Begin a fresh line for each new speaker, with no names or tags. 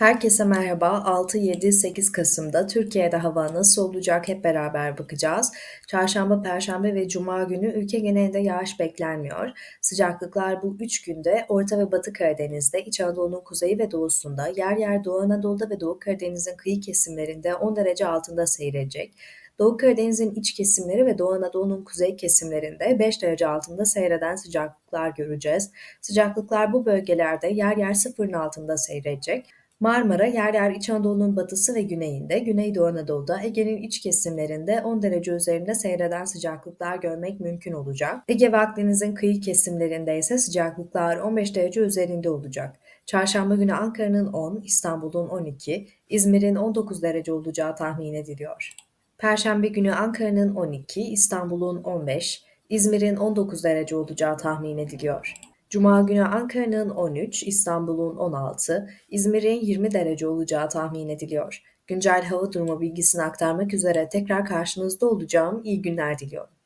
Herkese merhaba. 6, 7, 8 Kasım'da Türkiye'de hava nasıl olacak hep beraber bakacağız. Çarşamba, Perşembe ve Cuma günü ülke genelinde yağış beklenmiyor. Sıcaklıklar bu 3 günde Orta ve Batı Karadeniz'de, İç Anadolu'nun kuzeyi ve doğusunda, yer yer Doğu Anadolu'da ve Doğu Karadeniz'in kıyı kesimlerinde 10 derece altında seyredecek. Doğu Karadeniz'in iç kesimleri ve Doğu Anadolu'nun kuzey kesimlerinde 5 derece altında seyreden sıcaklıklar göreceğiz. Sıcaklıklar bu bölgelerde yer yer sıfırın altında seyredecek. Marmara yer yer İç Anadolu'nun batısı ve güneyinde, Güneydoğu Anadolu'da, Ege'nin iç kesimlerinde 10 derece üzerinde seyreden sıcaklıklar görmek mümkün olacak. Ege ve Akdeniz'in kıyı kesimlerinde ise sıcaklıklar 15 derece üzerinde olacak. Çarşamba günü Ankara'nın 10, İstanbul'un 12, İzmir'in 19 derece olacağı tahmin ediliyor. Perşembe günü Ankara'nın 12, İstanbul'un 15, İzmir'in 19 derece olacağı tahmin ediliyor. Cuma günü Ankara'nın 13, İstanbul'un 16, İzmir'in 20 derece olacağı tahmin ediliyor. Güncel hava durumu bilgisini aktarmak üzere tekrar karşınızda olacağım. İyi günler diliyorum.